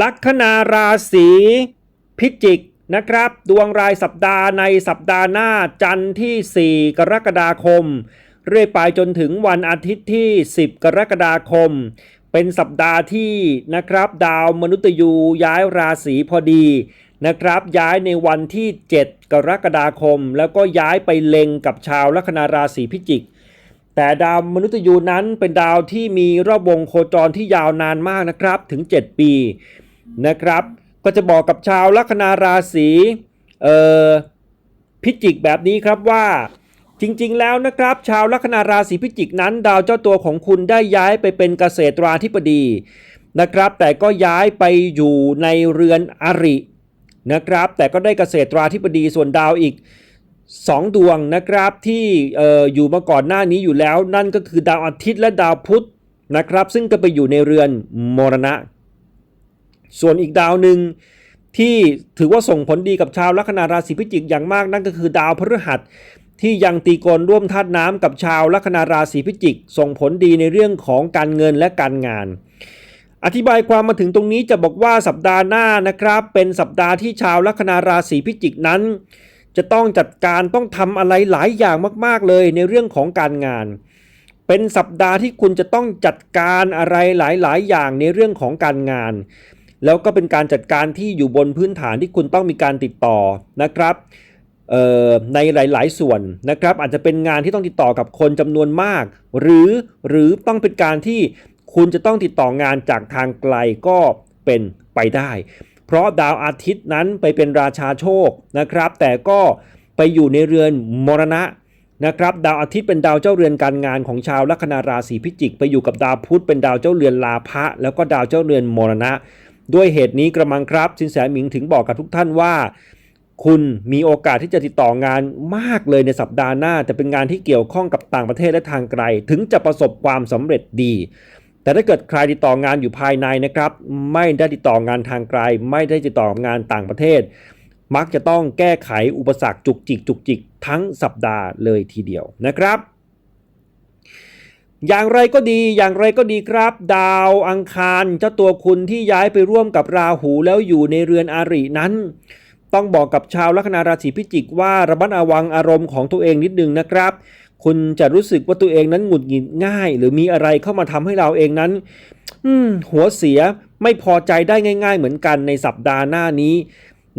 ลัคนาราศีพิจิกนะครับ ดวงรายสัปดาห์ในสัปดาห์หน้าจันทร์ที่ 4 กรกฎาคม เรื่อยไปจนถึงวันอาทิตย์ที่ 10 กรกฎาคม เป็นสัปดาห์ที่นะครับ ดาวมนุษย์ยูย้ายราศีพอดีนะครับ ย้ายในวันที่ 7 กรกฎาคม แล้วก็ย้ายไปเล็งกับชาวลัคนาราศีพิจิก แต่ดาวมนุษย์ยูนั้นเป็นดาวที่มีรอบวงโคจรที่ยาวนานมากนะครับถึง 7 ปี นะครับ ก็จะบอกกับชาวลัคนาราศีเอ่อพิจิกแบบนี้ครับว่าจริงๆ แล้วนะครับ ชาวลัคนาราศีพิจิกนั้น ดาวเจ้าตัวของคุณได้ย้ายไปเป็นเกษตราธิบดีนะครับ แต่ก็ย้ายไปอยู่ในเรือนอรินะครับ แต่ก็ได้เกษตราธิบดีส่วนดาวอีก 2 ดวงนะครับที่อออยู่มาก่อนหน้านี้อยู่แล้ว นั่นก็คือดาวอาทิตย์และดาวพุธนะครับ ซึ่งก็ไปอยู่ในเรือนมรณะ ส่วนอีกดาวหนึ่งที่ถือว่าส่งผลดีกับชาวลัคนาราศีพิจิกอย่างมากนั่นก็คือดาวพฤหัสที่ยังตีกลร่วมธาตุน้ำกับชาวลัคนาราศีพิจิก ส่งผลดีในเรื่องของการเงินและการงาน อธิบายความมาถึงตรงนี้จะบอกว่าสัปดาห์หน้านะครับ เป็นสัปดาห์ที่ชาวลัคนาราศีพิจิกนั้น จะต้องจัดการต้องทำอะไรหลายอย่างมาก ๆ เลยในเรื่องของการงาน เป็นสัปดาห์ที่คุณจะต้องจัดการอะไรหลาย ๆ อย่างในเรื่องของการงาน แล้วก็เป็นการจัดการที่อยู่บนพื้นฐานที่คุณต้องมีการติดต่อนะครับในหลาย ๆ ส่วนนะครับอาจจะเป็นงานที่ต้องติดต่อกับคนจำนวนมาก หรือหรือต้องเป็นการที่คุณจะต้องติดต่องานจากทางไกลก็เป็นไปได้ เพราะดาวอาทิตย์นั้นไปเป็นราชาโชคนะครับ แต่ก็ไปอยู่ในเรือนมรณะนะครับดาวอาทิตย์เป็นดาวเจ้าเรือนการงานของชาวลัคนาราศีพิจิก ไปอยู่กับดาวพุธเป็นดาวเจ้าเรือนลาภะแล้วก็ดาวเจ้าเรือนมรณะ ด้วยเหตุนี้กระมังครับสินแสหมิงถึงบอกกับทุกท่านว่า คุณมีโอกาสที่จะติดต่องานมากเลยในสัปดาห์หน้าแต่เป็นงานที่เกี่ยวข้องกับต่างประเทศและทางไกล ถึงจะประสบความสำเร็จดี แต่ถ้าเกิดใครติดต่องานอยู่ภายในนะครับ ไม่ได้ติดต่องานทางไกล ไม่ได้ติดต่องานต่างประเทศ มักจะต้องแก้ไขอุปสรรคจุกจิกจุกจิกทั้งสัปดาห์เลยทีเดียวนะครับ อย่างไรก็ดี อย่างไรก็ดีครับ ดาวอังคารเจ้าตัวคุณที่ย้ายไปร่วมกับราหูแล้วอยู่ในเรือนอารินั้น ต้องบอกกับชาวลัคนาราศีพิจิกว่าระมัดระวังอารมณ์ของตัวเองนิดนึงนะครับ คุณจะรู้สึกว่าตัวเองนั้นหงุดหงิดง่าย หรือมีอะไรเข้ามาทำให้เราเองนั้น อืหัวเสียไม่พอใจได้ง่าย ๆ เหมือนกันในสัปดาห์หน้านี้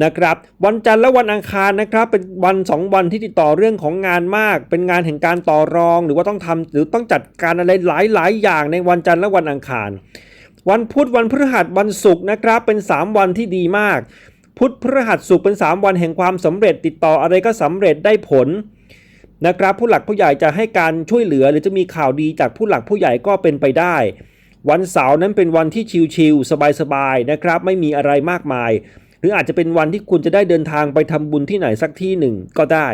นะครับวันจันทร์และวันอังคารนะครับเป็นวันสองวันที่ติดต่อเรื่องของงานมาก เป็นงานแห่งการต่อรอง หรือว่าต้องทำหรือต้องจัดการอะไรหลาย ๆ อย่างในวันจันทร์และวันอังคาร วันพุธวันพฤหัสวันศุกร์นะครับเป็น 3 วันที่ดีมาก พุธพฤหัสศุกร์เป็น 3 วันแห่งความสำเร็จติดต่ออะไรก็สำเร็จได้ผลนะครับผู้หลักผู้ใหญ่จะให้การช่วยเหลือ หรือจะมีข่าวดีจากผู้หลักผู้ใหญ่ก็เป็นไปได้ วันเสาร์นั้นเป็นวันที่ชิลๆสบายๆนะครับไม่มีอะไรมากมาย รืออาจจะเป็นวันที่คุณจะได้เดินทางไปทำบุญที่ไหนสักที่หนึ่งก็ได้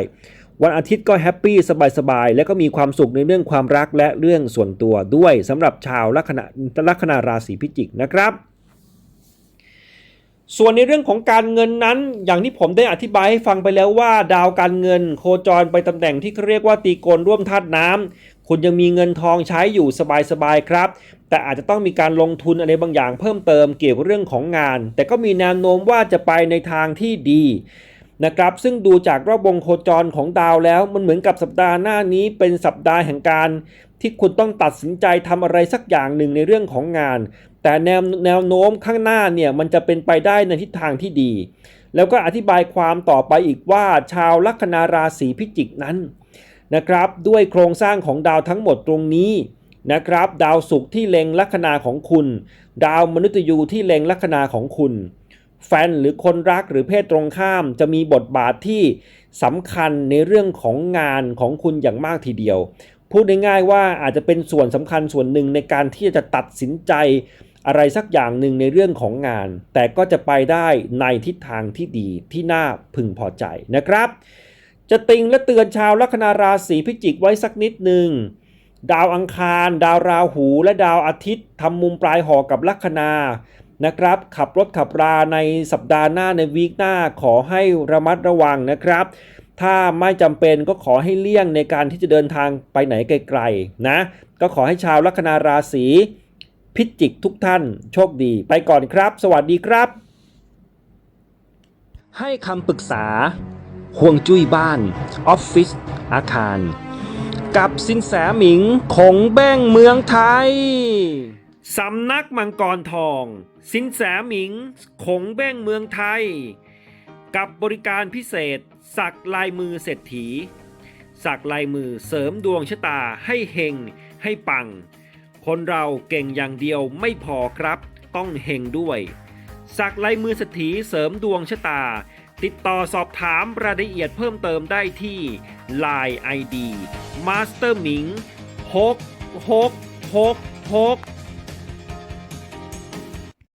วันอาทิตย์ก็แฮปปี้สบายๆ และก็มีความสุขในเรื่องความรักและเรื่องส่วนตัวด้วยสำหรับชาวลัคนาลัคนาราศีพิจิกนะครับ ส่วนในเรื่องของการเงินนั้น อย่างที่ผมได้อธิบายให้ฟังไปแล้วว่า ดาวการเงิน โคจรไปตำแหน่งที่เขาเรียกว่าตีโกนร่วมธาตุน้ำคุณยังมีเงินทองใช้อยู่สบายๆครับ แต่อาจจะต้องมีการลงทุนอะไรบางอย่างเพิ่มเติมเกี่ยวกับเรื่องของงาน แต่ก็มีแนวโน้มว่าจะไปในทางที่ดีนะครับซึ่งดูจากรอบวงโคจรของดาวแล้วมันเหมือนกับสัปดาห์หน้านี้เป็นสัปดาห์แห่งการ ที่คุณต้องตัดสินใจทำอะไรสักอย่างหนึ่งในเรื่องของงาน แต่แนวแนวโน้มข้างหน้าเนี่ยมันจะเป็นไปได้ในทิศทางที่ดี แล้วก็อธิบายความต่อไปอีกว่าชาวลัคนาราศีพิจิกนั้นนะครับ ด้วยโครงสร้างของดาวทั้งหมดตรงนี้นะครับ ดาวศุกร์ที่เล็งลัคนาของคุณ ดาวมนุษย์ยูที่เล็งลัคนาของคุณ แฟนหรือคนรักหรือเพศตรงข้ามจะมีบทบาทที่สำคัญในเรื่องของงานของคุณอย่างมากทีเดียว พูดง่ายๆว่าอาจจะเป็นส่วนสำคัญส่วนหนึ่งในการที่จะตัดสินใจ อะไรสักอย่างหนึ่งในเรื่องของงาน แต่ก็จะไปได้ในทิศทางที่ดีที่น่าพึงพอใจนะครับ จะติงและเตือนชาวลัคนาราศีพิจิกไว้สักนิดหนึ่งดาวอังคาร ดาวราหู และดาวอาทิตย์ทำมุมปลายหอกับลัคนานะครับ ขับรถขับราในสัปดาห์หน้าในวีคหน้าขอให้ระมัดระวังนะครับ ถ้าไม่จำเป็นก็ขอให้เลี่ยงในการที่จะเดินทางไปไหนไกลๆนะ ก็ขอให้ชาวลัคนาราศี พิจิกทุกท่านโชคดี ไปก่อนครับ สวัสดีครับ ให้คำปรึกษา ห่วงจุ้ยบ้าน ออฟฟิศอาคาร กับสินแสหมิงคงแบ้งเมืองไทย สำนักมังกรทอง สินแสหมิงคงแบ้งเมืองไทย กับบริการพิเศษ สักลายมือเศรษฐี สักลายมือเสริมดวงชะตาให้เฮงให้ปัง คนเราเก่งอย่างเดียวไม่พอครับ ต้องเฮงด้วยสักลายมือสถีเสริมดวงชะตา ติดต่อสอบถามรายละเอียดเพิ่มเติมได้ที่ Line ID Master หมิง6 6 6 6